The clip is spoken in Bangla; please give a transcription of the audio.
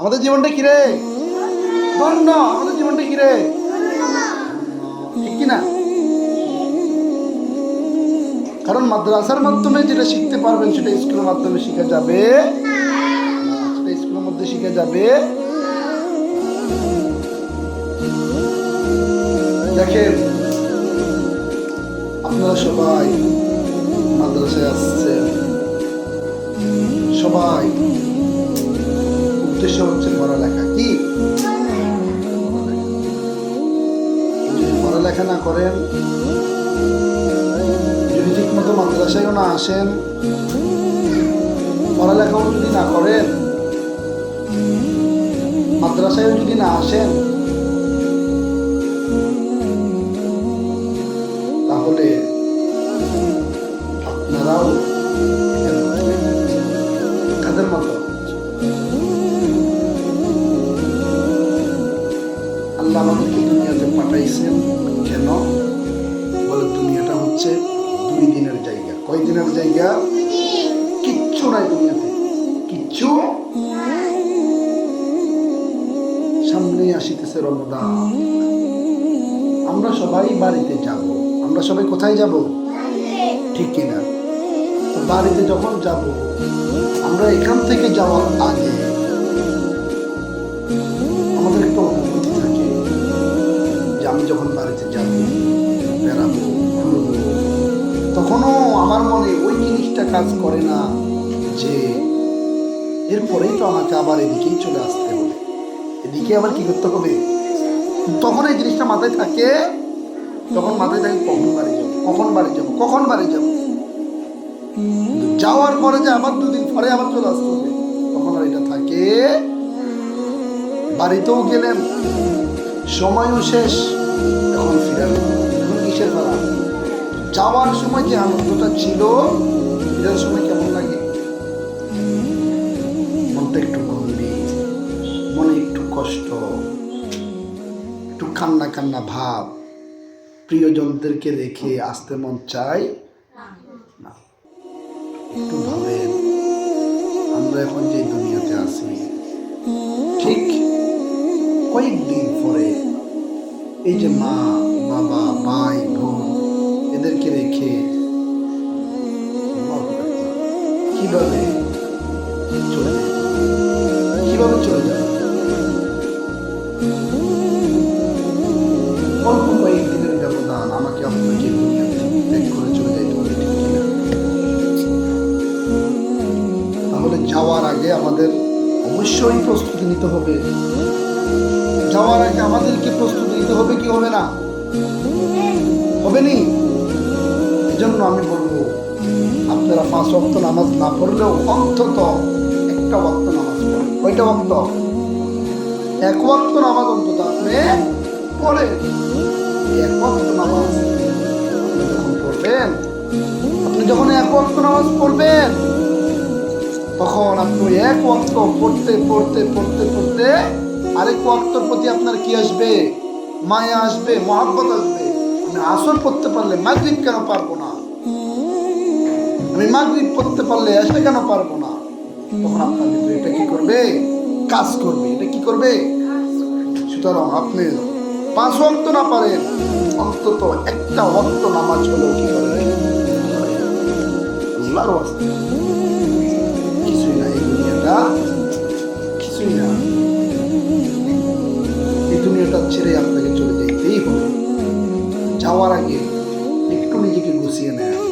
আমাদের জীবনটা কিরে ধন্য আমাদের জীবনটা কিরে ঠিক কিনা? কারণ মাদ্রাসার মাধ্যমে যেটা শিখতে পারবেন সেটা স্কুলের মাধ্যমে শেখা যাবে। সেটা স্কুলের মধ্যে শেখা যাবে। দেখেন, আপনারা সবাই করেন। যদি ঠিক মতো মাদ্রাসায়ও না আসেন, পড়ালেখাও যদি না করেন, মাদ্রাসায়ও যদি না আসেন পাঠাইছেন কেন? বলে দুনিয়াটা হচ্ছে দুই দিনের জায়গা। কয় দিনের জায়গা? কিচ্ছু নাই দুনিয়াতে। কিচ্ছু? সামনে আসিতেছে রমদান আমরা সবাই বাড়িতে যাব। আমরা সবাই কোথায় যাব? ঠিক কিনা? বাড়িতে যখন যাব, আমরা এখান থেকে যাওয়ার আগে যখন বাড়িতে যাব, বেড়াবো, ঘুরবো, তখনও আমার মনে ওই জিনিসটা কাজ করে না যে এরপরেই তো আমাকে আবার এদিকেই চলে আসতে হবে। এদিকে আবার কি করতে হবে? তখন এই জিনিসটা মাথায় থাকে, তখন মাথায় থাকে কখন বাড়ি যাব, কখন বাড়ি যাব, কখন বাড়ি যাব। যাওয়ার পরে যে আবার দুদিন পরে আবার চলে আসতে হবে, তখন আর এটা থাকে বাড়িতেও গেলেন সময়ও শেষ, এখন ফিরালেন এখন কিসের বেলা যাওয়ার সময় যে আনন্দটা ছিল, ফিরার সময় কেমন লাগে? মনটা একটু গম্ভীর, মনে একটু কষ্ট, একটু কান্না কান্না ভাব। প্রিয়জনদেরকে রেখে আসতে মন চায়? না। একটু ভাবেন, আমরা এখন যে দুনিয়াতে আছি, ঠিক কয়েকদিন এই যে মা, বাবা, ভাই, বোন, এদেরকে রেখে কীভাবে চলে কীভাবে চলে যাবে আমাকে চলে তাহলে যাওয়ার আগে আমাদের অবশ্যই প্রস্তুতি নিতে হবে। যাওয়ার আগে আমাদেরকে প্রস্তুতি হবে না? হবে নি এজন্য আমি বলব, আপনারা পাঁচ ওয়াক্ত নামাজ না পড়লেও অন্তত একটা ওয়াক্ত নামাজ পড়েন। কয়টা ওয়াক্ত? এক ওয়াক্ত নামাজ অন্তত আপনি এই এক ওয়াক্ত নামাজ যখন পড়বেন, আপনি যখন এক ওয়াক্ত নামাজ পড়বেন, তখন আপনি এক ওয়াক্ত পড়তে পড়তে পড়তে পড়তে আরেক ওয়াক্তর প্রতি আপনার কি আসবে? মায়া আসবে, মহাব্বত আসবে। আমি আসর পড়তে পারলে মাগরিব কেন পারব না? আমি মাগরিব পড়তে পারলে এসে কেন পারব না? তখন আপনার ভিতরে এটা কি করবে? কাজ করবে। এটা কি করবে? সুতরাং আপনি পাঁচ ওয়াক্ত না পারেন, অন্তত একটা ওয়াক্ত নামাজ হলেও কি করবে কিছুই না এই দুনিয়াটা। কিছুই না এই দুনিয়াটা ছেড়ে আপনাকে See you now.